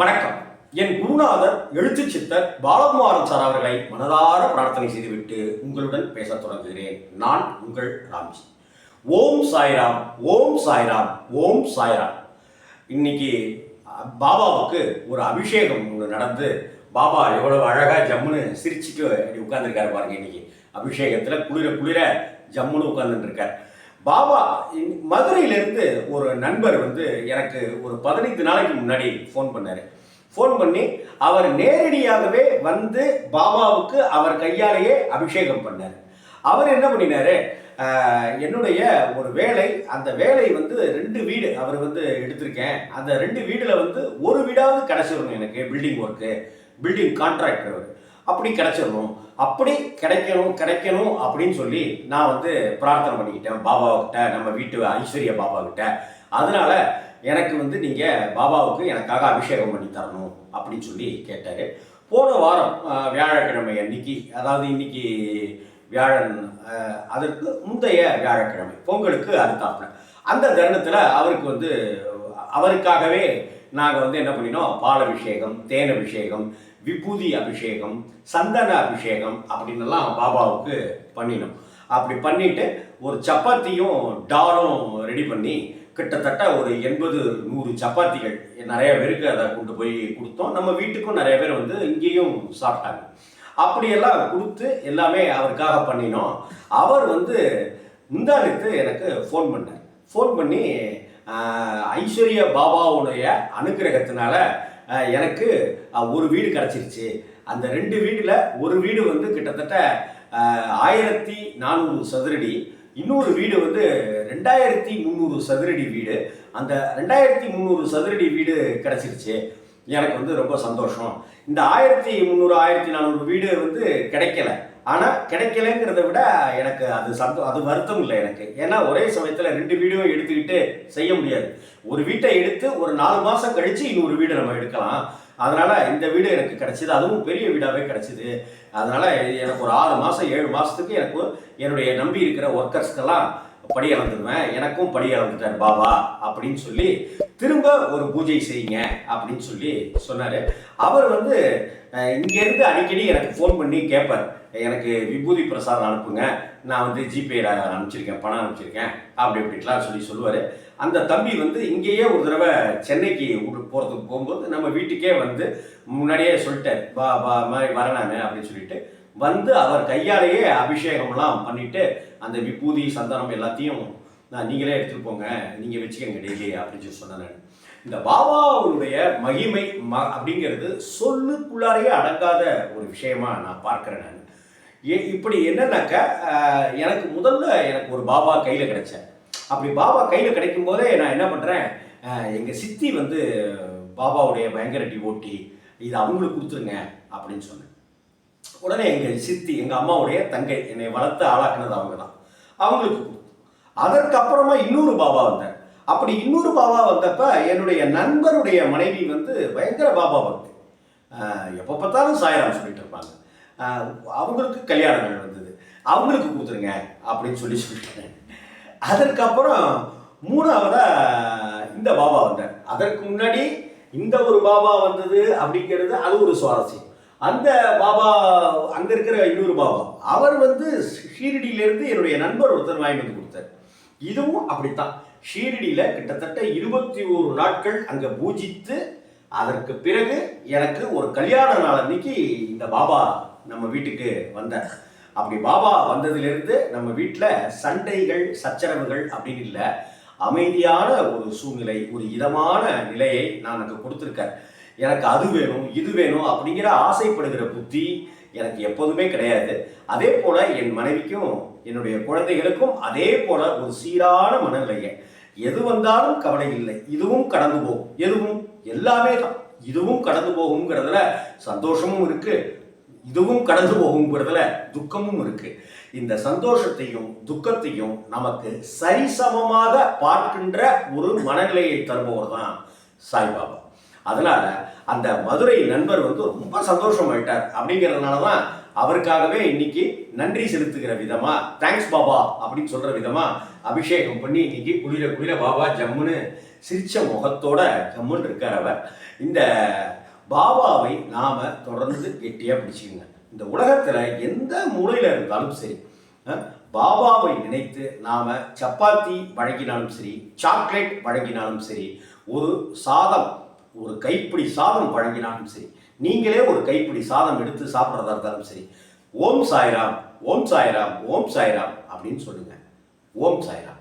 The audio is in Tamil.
வணக்கம். என் குருநாதர் எழுத்து சித்தர் பாலகுமாரன் சார் அவர்களை மனதார பிரார்த்தனை செய்துவிட்டு உங்களுடன் பேசத் தொடங்குகிறேன். நான் உங்கள் ராம்ஜி. ஓம் சாய்ராம் ஓம் சாய்ராம் ஓம் சாய்ராம். இன்னைக்கு பாபாவுக்கு ஒரு அபிஷேகம் ஒன்று நடந்து பாபா எவ்வளவு அழகா ஜம்முன்னு சிரிச்சுட்டு உட்காந்துருக்காரு உட்கார்ந்துருக்காரு பாருங்க இன்னைக்கு. அபிஷேகத்துல குளிர குளிர ஜம்முன்னு உட்கார்ந்துட்டு இருக்கார். பாபா மதுரையிலேருந்து ஒரு நண்பர் வந்து எனக்கு ஒரு பதினைந்து நாளைக்கு முன்னாடி ஃபோன் பண்ணார். ஃபோன் பண்ணி அவர் நேரடியாகவே வந்து பாபாவுக்கு அவர் கையாலேயே அபிஷேகம் பண்ணார். அவர் என்ன பண்ணினாரு? என்னுடைய ஒரு வேலை அந்த வேலை வந்து ரெண்டு வீடு அவர் வந்து எடுத்திருக்கேன். அந்த ரெண்டு வீடில் வந்து ஒரு வீடாவது கிடச்சிடணும் எனக்கு பில்டிங் ஒர்க்கு பில்டிங் கான்ட்ராக்டர் அவர் அப்படி கிடைச்சிடணும். அப்படி கிடைக்கணும் கிடைக்கணும் அப்படின்னு சொல்லி நான் வந்து பிரார்த்தனை பண்ணிக்கிட்டேன். பாபாவுக்கிட்ட நம்ம வீட்டு ஐஸ்வர்யா பாபா கிட்ட அதனால எனக்கு வந்து நீங்கள் பாபாவுக்கு எனக்காக அபிஷேகம் பண்ணி தரணும் அப்படின்னு சொல்லி கேட்டார். போன வாரம் வியாழக்கிழமை அன்னைக்கு அதாவது இன்னைக்கு வியாழன் அதற்கு முந்தைய வியாழக்கிழமை பொங்கலுக்கு அடுத்தாப்புல அந்த தருணத்தில் அவருக்கு வந்து அவருக்காகவே நாங்கள் வந்து என்ன பண்ணினோம்? பால் அபிஷேகம் தேன் அபிஷேகம் விபூதி அபிஷேகம் சந்தன அபிஷேகம் அப்படின்னுலாம் பாபாவுக்கு பண்ணினோம். அப்படி பண்ணிட்டு ஒரு சப்பாத்தியும் டாலும் ரெடி பண்ணி கிட்டத்தட்ட ஒரு எண்பது நூறு சப்பாத்திகள் நிறைய பேருக்கு அதை கொண்டு போய் கொடுத்தோம். நம்ம வீட்டுக்கும் நிறைய பேர் வந்து இங்கேயும் சாப்பிட்டாங்க. அப்படியெல்லாம் கொடுத்து எல்லாமே அவருக்காக பண்ணினோம். அவர் வந்து முந்தானத்து எனக்கு ஃபோன் பண்ணார். ஃபோன் பண்ணி ஐஸ்வர்யா பாபாவுடைய அனுகிரகத்தினால எனக்கு ஒரு வீடு கிடச்சிருச்சு. அந்த ரெண்டு வீடில் ஒரு வீடு வந்து கிட்டத்தட்ட ஆயிரத்தி நானூறு சதுரடி. இன்னொரு வீடு வந்து ரெண்டாயிரத்தி முந்நூறு சதுரடி வீடு. அந்த ரெண்டாயிரத்தி முந்நூறு சதுரடி வீடு கிடச்சிருச்சு. எனக்கு வந்து ரொம்ப சந்தோஷம். இந்த ஆயிரத்தி முந்நூறு ஆயிரத்தி நானூறு வீடு வந்து கிடைக்கல. ஆனால் கிடைக்கலங்கிறத விட எனக்கு அது சந்தோ அது வருத்தம் இல்லை எனக்கு. ஏன்னா ஒரே சமயத்தில் ரெண்டு வீடியோ எடுத்துக்கிட்டு செய்ய முடியாது. ஒரு வீட்டை எடுத்து ஒரு நாலு மாதம் கழித்து இன்னொரு வீடு நம்ம எடுக்கலாம். அதனால் இந்த வீடு எனக்கு கிடச்சிது. அதுவும் பெரிய வீடாகவே கிடச்சிது. அதனால் எனக்கு ஒரு ஆறு மாதம் ஏழு மாதத்துக்கு எனக்கு என்னுடைய நம்பி இருக்கிற ஒர்க்கர்ஸ்க்கெல்லாம் படி அளந்துடுவேன் எனக்கும் படி அளந்துட்டார் பாபா அப்படின்னு சொல்லி திரும்ப ஒரு பூஜை செய்யுங்க அப்படின்னு சொல்லி சொன்னார். அவர் வந்து இங்கேருந்து அடிக்கடி எனக்கு ஃபோன் பண்ணி கேட்பார் எனக்கு விபூதி பிரசாதம் அனுப்புங்க. நான் வந்து ஜிபேயில் அனுப்பிச்சிருக்கேன் பணம் அனுப்பிச்சிருக்கேன் அப்படி இப்படிலாம் சொல்லி சொல்லுவார். அந்த தம்பி வந்து இங்கேயே ஒரு தடவை சென்னைக்கு போகிறதுக்கு போகும்போது நம்ம வீட்டுக்கே வந்து முன்னாடியே சொல்லிட்டார் வா பா மாதிரி வரேன் அப்படின்னு சொல்லிட்டு. வந்து அவர் கையாலேயே அபிஷேகம்லாம் பண்ணிவிட்டு அந்த விபூதி சந்தனம் எல்லாத்தையும் நான் நீங்களே எடுத்துகிட்டு போங்க நீங்கள் வச்சுக்கோங்க டெய்லி அப்படின்னு சொல்லி சொன்னேன் நான். இந்த பாபாவுடைய மகிமை ம அப்படிங்கிறது சொல்லுக்குள்ளாரையே அடங்காத ஒரு விஷயமா நான் பார்க்குறேன் நான். ஏ இப்படி என்னன்னாக்கா எனக்கு முதல்ல எனக்கு ஒரு பாபா கையில் கிடைச்சேன். அப்படி பாபா கையில் கிடைக்கும் போதே நான் என்ன பண்ணுறேன் எங்கள் சித்தி வந்து பாபாவுடைய பயங்கர டிவோட்டி இது அவங்களுக்கு கொடுத்துருங்க அப்படின்னு சொன்னேன். உடனே எங்கள் சித்தி எங்கள் அம்மாவுடைய தங்கை என்னை வளர்த்து ஆளாக்குனது அவங்க தான் அவங்களுக்கு அதற்கப்புறமா இன்னொரு பாபா வந்தார். அப்படி இன்னொரு பாபா வந்தப்ப என்னுடைய நண்பருடைய மனைவி வந்து பயங்கர பாபா பக்தி. எப்போ பார்த்தாலும் சாயராம் சொல்லிட்டு இருப்பாங்க. அவங்களுக்கு கல்யாணங்கள் வந்தது அவங்களுக்கு கொடுத்துருங்க அப்படின்னு சொல்லி சொல்லிட்டேன். அதற்கப்புறம் மூணாவதா இந்த பாபா வந்தார். அதற்கு முன்னாடி இந்த ஒரு பாபா வந்தது அப்படிங்கிறது அது ஒரு சுவாரஸ்யம். அந்த பாபா அங்க இருக்கிற இன்னொரு பாபா அவர் வந்து ஷீரடியிலிருந்து என்னுடைய நண்பர் ஒருத்தர் வாங்கி வந்து கொடுத்தார். இதுவும் அப்படித்தான். ஷீரடியில கிட்டத்தட்ட இருபத்தி ஒரு நாட்கள் அங்க பூஜித்து அதற்கு பிறகு எனக்கு ஒரு கல்யாண நாள் அன்னைக்கு இந்த பாபா நம்ம வீட்டுக்கு வந்தார். அப்படி பாபா வந்ததுலேருந்து நம்ம வீட்டில் சண்டைகள் சச்சரவுகள் அப்படின்னு இல்லை. அமைதியான ஒரு சூழ்நிலை ஒரு இதமான நிலையை நான் எனக்கு கொடுத்துருக்கேன் எனக்கு அது வேணும் இது வேணும் அப்படிங்கிற ஆசைப்படுகிற புத்தி எனக்கு எப்போதுமே கிடையாது. அதே போல் என் மனைவிக்கும் என்னுடைய குழந்தைகளுக்கும் அதே போல் ஒரு சீரான மனநிலையை. எது வந்தாலும் கவலை இல்லை. இதுவும் கடந்து போகும். எதுவும்? எல்லாமே தான். இதுவும் கடந்து போகுங்கிறதுல சந்தோஷமும் இருக்குது இதுவும் கடந்து போகுங்கிறதுல துக்கமும் இருக்கு. இந்த சந்தோஷத்தையும் துக்கத்தையும் நமக்கு சரிசமமாக பார்க்கின்ற ஒரு மனநிலையை தருபவர் தான் சாய்பாபா. அதனால அந்த மதுரை நண்பர் வந்து ரொம்ப சந்தோஷமாயிட்டார் அப்படிங்கிறதுனால தான் அவருக்காகவே இன்னைக்கு நன்றி செலுத்துகிற விதமா தேங்க்ஸ் பாபா அப்படின்னு சொல்ற விதமா அபிஷேகம் பண்ணி இன்னைக்கு குளிர குளிர பாபா ஜம்முன்னு சிரிச்ச முகத்தோட ஜம்முன்னு இருக்கார் அவர். இந்த பாபாவை நாம் தொடர்ந்து கெட்டியாக பிடிச்சிக்கோங்க. இந்த உலகத்தில் எந்த மூலையில் இருந்தாலும் சரி பாபாவை நினைத்து நாம் சப்பாத்தி வழங்கினாலும் சரி சாக்லேட் வழங்கினாலும் சரி ஒரு சாதம் ஒரு கைப்பிடி சாதம் வழங்கினாலும் சரி நீங்களே ஒரு கைப்பிடி சாதம் எடுத்து சாப்பிட்றதா இருந்தாலும் சரி ஓம் சாய்ராம் ஓம் சாய்ராம் ஓம் சாய்ராம் அப்படின்னு சொல்லுங்கள் ஓம் சாய்ராம்.